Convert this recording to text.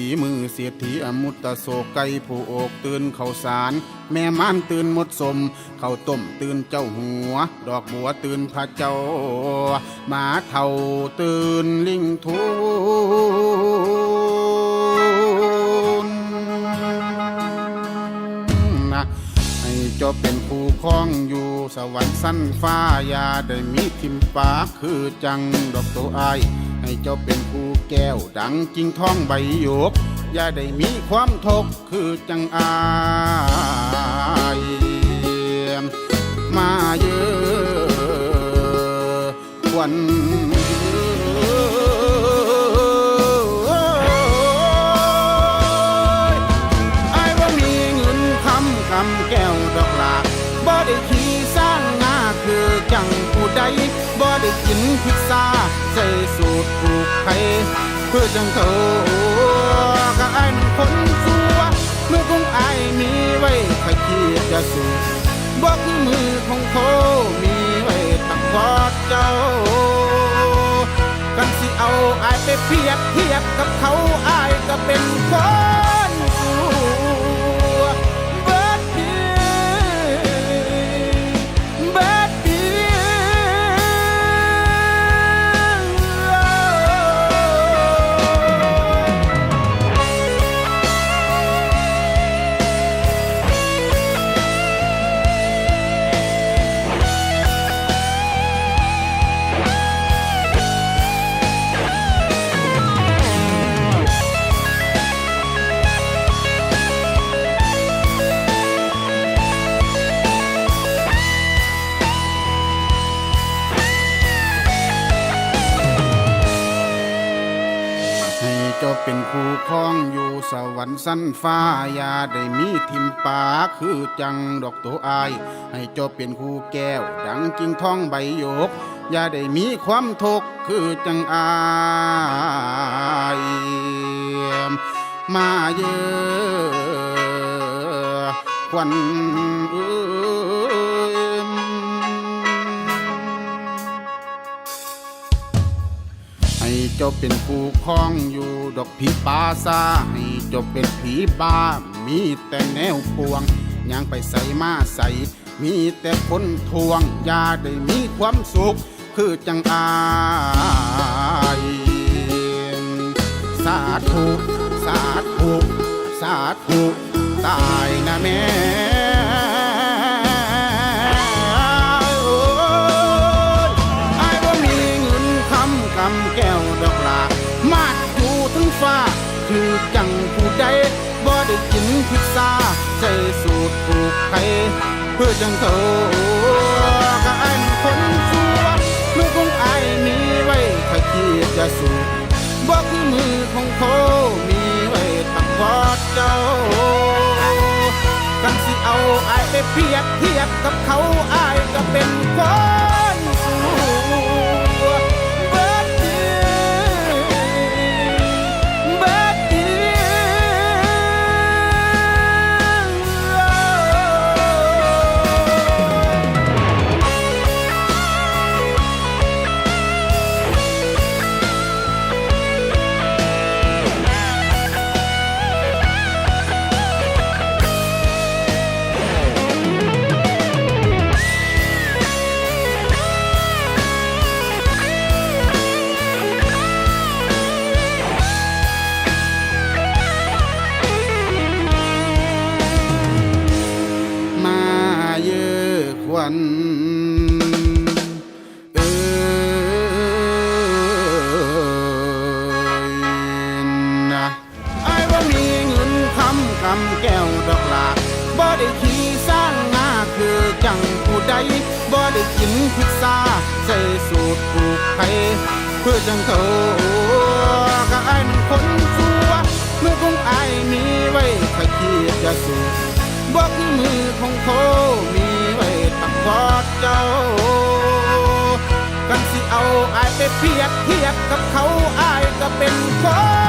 ีมือเสียทีอมุตตะโศกไก่ผู้โอกตื่นเขาสาร แม่ม่านตื่นหมดสม เขาต้มตื่นเจ้าหัว ดอกบัวตื่นพระเจ้า หมาเท่าตื่นลิงทูนนะให้เจ้าเป็นผู้ครองอยู่สวรรค์สั้นฟ้า ยาได้มีทิมปากคือจังดอกตัวไอ ให้เจ้าเป็นผู้แก้วดังจริงท้องใบหยก อย่าได้มีความทกข์คือจังอายมาเยอะวันไอ้ว่ามีเงินคำคำแก้วดอกลาบ่ได้ บ่ได้กินพิซซ่าใส่สูตรผูกไผ่เพื่อจังเขาก็ไอ้มันคนสัวเมื่อคงไอ้มีไว้ใครคิดจะสู้บ่คือมือของเขามีไว้ตักกอดเจ้า กันสิเอาไอายไปเปรียบเทียบกับเขาไอายก็เป็นคน องอยู่สวรรค์สั้นฟ้าอย่าได้มีทิมปาคือจังดอกตัวอาย ให้เจ้าเป็นคู่แก้ว ดังกิ่งทองใบหยก อย่าได้มีความทุกข์คือจังอายมาเยอะควันเอ เจ้าเป็นผู้ครองอยู่ดอกผีปาซาให้เจ้าเป็นผีบ้า มีแต่แนวปวงยังไปใส่มาใส่มีแต่คนทวงอย่าได้มีความสุข คือจังอายสาธุ สาธุ สาธุ ตายนะแม่ คือจังผู้ใดบ่ได้กินพิซซ่าใส่สูตรผูกไข่เพื่อจังเขาก็ไอ้มันคนสัวมือของไอ้มีไว้ถ้าคิดจะสู้บ่คือมือของเขามีไว้ตักกอดเจ้ากันสิเอาอายไปเปรียบเทียบกับเขาอายก็เป็นคน พิซซ่าใส่สูตรผูกไข่เพื่อจังเขาก็ไอ้มันคนสัวเมื่อคงไอ้มีไว้ถ้าคิดจะสู้บอกมือของเขามีไว้ตักกอดเจ้า กันสิเอาไอายไปเปรียบเทียบกับเขาไอายก็เป็นคน